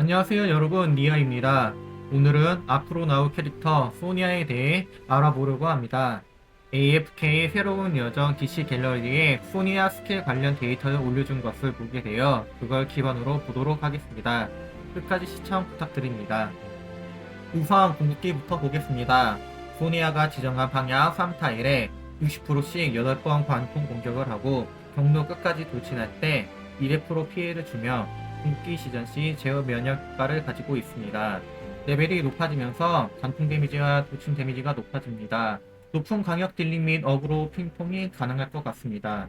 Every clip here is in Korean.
안녕하세요 여러분 리아입니다. 오늘은 앞으로 나올 캐릭터 소니아에 대해 알아보려고 합니다. AFK의 새로운 여정 DC 갤러리에 소니아 스킬 관련 데이터를 올려준 것을 보게 되어 그걸 기반으로 보도록 하겠습니다. 끝까지 시청 부탁드립니다. 우선 궁극기부터 보겠습니다. 소니아가 지정한 방향 3타일에 60%씩 8번 관통 공격을 하고 경로 끝까지 돌진할 때 200% 피해를 주며 궁극기 시전 시 제어 면역 효과를 가지고 있습니다. 레벨이 높아지면서 관통 데미지와 도충 데미지가 높아집니다. 높은 강력 딜링 및 어그로 핑퐁이 가능할 것 같습니다.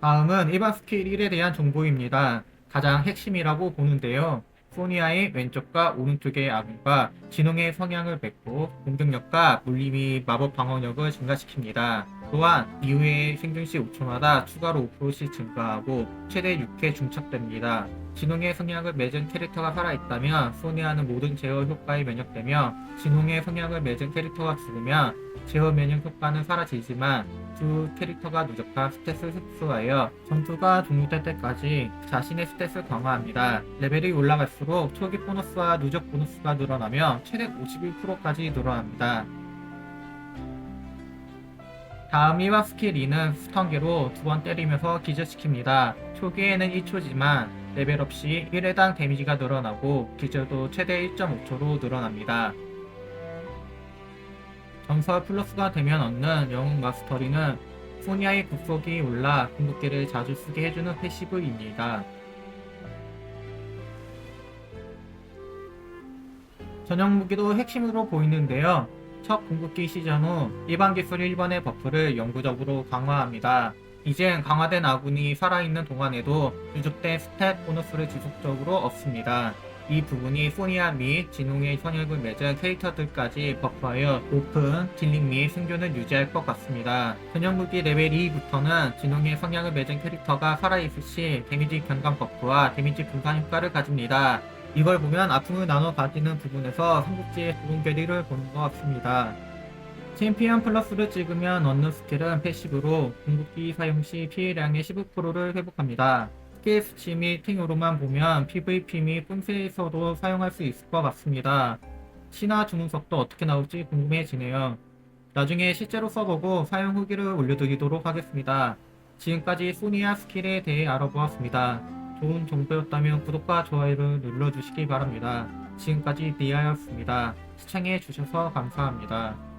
다음은 일반 스킬 1에 대한 정보입니다. 가장 핵심이라고 보는데요. 소니아의 왼쪽과 오른쪽의 악과 진홍의 성향을 맺고 공격력과 물리 및 마법 방어력을 증가시킵니다. 또한 이후에 생존 시 5초마다 추가로 5%씩 증가하고 최대 6회 중첩됩니다. 진홍의 성향을 맺은 캐릭터가 살아있다면 소니아는 모든 제어 효과에 면역되며 진홍의 성향을 맺은 캐릭터가 죽으면 제어 면역 효과는 사라지지만 두 캐릭터가 누적한 스탯을 흡수하여 전투가 종료될 때까지 자신의 스탯을 강화합니다. 레벨이 올라갈수록 초기 보너스와 누적 보너스가 늘어나며 최대 51%까지 늘어납니다. 다음 이와 스킬 2는 스턴기로 두 번 때리면서 기절시킵니다. 초기에는 1초지만 레벨업 시 1회당 데미지가 늘어나고 기절도 최대 1.5초로 늘어납니다. 전설 플러스가 되면 얻는 영웅 마스터리는 소니아의 국속이 올라 궁극기를 자주 쓰게 해주는 패시브입니다. 전용 무기도 핵심으로 보이는데요. 첫 궁극기 시전 후 일반 기술 1번의 버프를 영구적으로 강화합니다. 이젠 강화된 아군이 살아있는 동안에도 누적된 스탯 보너스를 지속적으로 얻습니다. 이 부분이 소니아 및 진홍의 선역을 맺은 캐릭터들까지 버프하여 높은 딜링 및 생존을 유지할 것 같습니다. 전용 무기 레벨 2부터는 진홍의 성향을 맺은 캐릭터가 살아있을 시 데미지 변감 버프와 데미지 분산 효과를 가집니다. 이걸 보면 아픔을 나눠 가지는 부분에서 삼국지의 좋은 괴리를 보는 것 같습니다. 챔피언 플러스를 찍으면 얻는 스킬은 패시브로 궁극기 사용 시 피해량의 15%를 회복합니다. 스킬 수치 및 팅으로만 보면 PVP 및 뿜세에서도 사용할 수 있을 것 같습니다. 신화 주문석도 어떻게 나올지 궁금해지네요. 나중에 실제로 써보고 사용 후기를 올려드리도록 하겠습니다. 지금까지 소니아 스킬에 대해 알아보았습니다. 좋은 정보였다면 구독과 좋아요를 눌러주시기 바랍니다. 지금까지 리아였습니다. 시청해주셔서 감사합니다.